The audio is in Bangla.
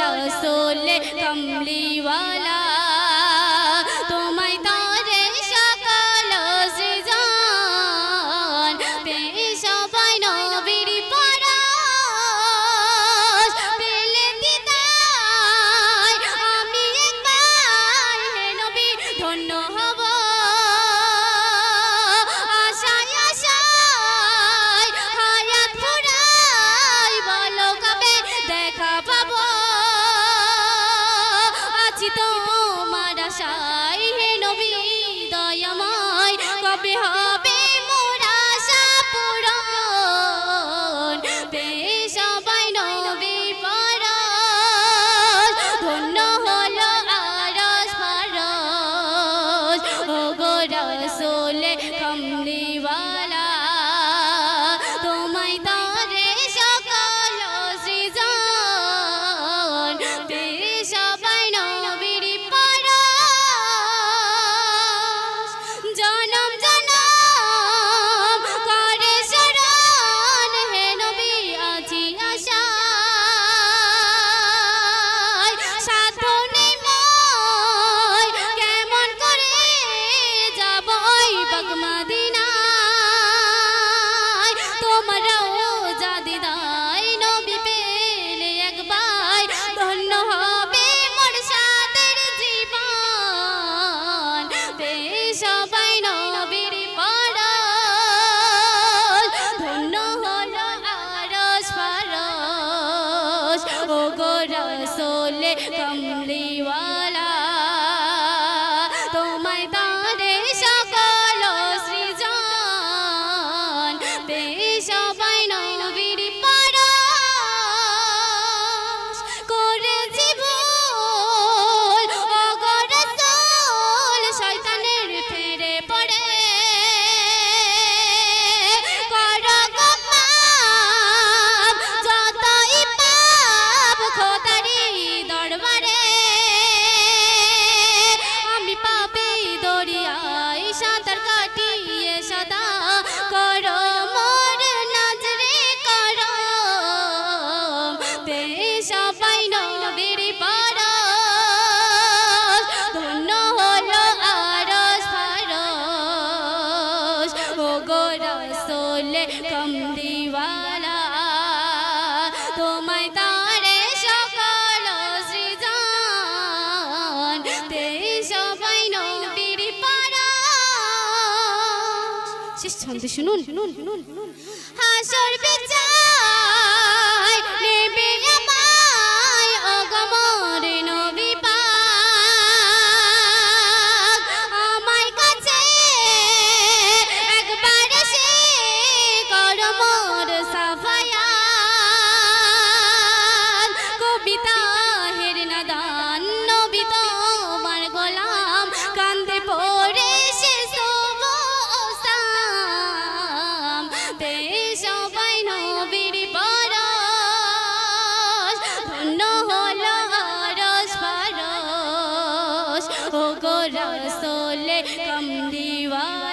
रसोल कमली वाला তোমার আশাই হে নবী। কমলিওয়া বলে কম দিওয়ালা, তোমায় তারে সকল সৃজন তে সবাই নবীর পারা। শেষ ছন্দে শুনুন। হাসর বিচার ও গো রসোলে কমদিওয়া